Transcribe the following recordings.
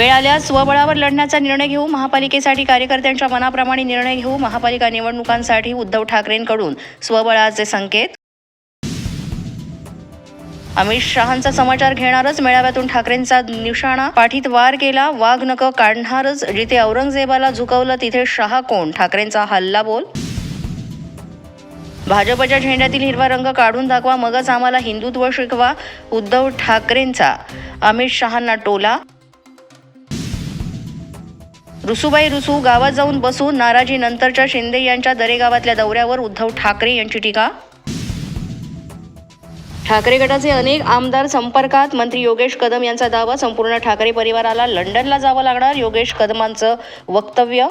वेळ आल्यास स्वबळावर लढण्याचा निर्णय घेऊ. महापालिकेसाठी कार्यकर्त्यांच्या मनाप्रमाणे निर्णय घेऊ. महापालिका निवडणुकांसाठी उद्धव ठाकरेंकडून स्वबळाचे संकेत. अमित शहांचा समाचार घेणारच मेळाव्यातून ठाकरेंचा निशाणा. पाठीत वार केला. वाघ नक काढणारच. जिथे औरंगजेबाला झुकवलं तिथे शहा कोण? ठाकरेंचा हल्ला बोल. भाजपच्या झेंड्यातील हिरवा रंग काढून दाखवा. मगच आम्हाला हिंदुत्व शिकवा. उद्धव ठाकरेंचा. अमित शहांना टोला. रुसूबाई रुसू गावात जाऊन बसून नाराजी नंतरच्या शिंदे यांच्या दरेगावातल्या दौऱ्यावर उद्धव ठाकरे यांची टीका. ठाकरे गटाचे अनेक आमदार संपर्कात मंत्री योगेश कदम यांचा दावा संपूर्ण ठाकरे परिवाराला लंडनला जावं लागणार योगेश कदमांचं वक्तव्य.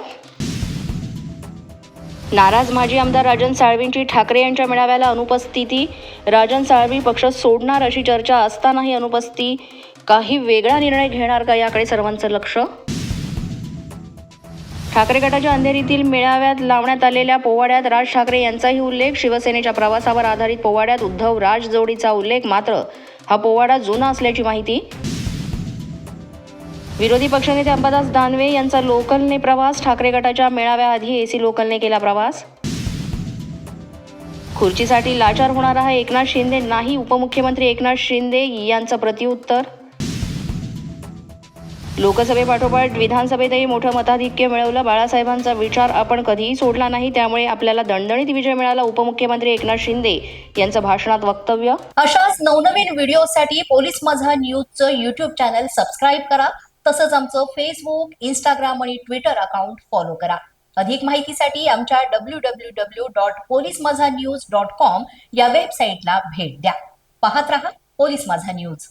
नाराज माजी आमदार राजन साळवींची ठाकरे यांच्या मेळाव्याला अनुपस्थिती. राजन साळवी पक्ष सोडणार अशी चर्चा असतानाही अनुपस्थिती. काही वेगळा निर्णय घेणार का याकडे सर्वांचं लक्ष? ठाकरे गटाच्या अंधेरीतील मेळाव्यात लावण्यात आलेल्या पोवाड्यात राज ठाकरे यांचाही उल्लेख. शिवसेनेच्या प्रवासावर आधारित पोवाड्यात उद्धव राज जोडीचा उल्लेख मात्र हा पोवाडा जुना असल्याची माहिती. विरोधी पक्षनेते अंबादास दानवे यांचा लोकलने प्रवास. ठाकरे गटाच्या मेळाव्याआधी एसी लोकलने केला प्रवास. खुर्चीसाठी लाचार होणार आहे एकनाथ शिंदे नाही उपमुख्यमंत्री एकनाथ शिंदे यांचं प्रत्युत्तर. लोकसभेपाठोपाठ विधानसभेतही मोठं मताधिक्य मिळवलं. बाळासाहेबांचा विचार आपण कधीही सोडला नाही त्यामुळे आपल्याला दणदणीत विजय मिळाला. उपमुख्यमंत्री एकनाथ शिंदे यांचं भाषणात वक्तव्य. अशाच नवनवीन व्हिडिओसाठी पोलीस माझा न्यूजचं युट्यूब चॅनल सबस्क्राईब करा. तसंच आमचं फेसबुक इंस्टाग्राम आणि ट्विटर अकाउंट फॉलो करा. अधिक माहितीसाठी आमच्या W W W dot police Majha news dot com या वेबसाईटला भेट द्या. पाहत रहा पोलीस माझा न्यूज.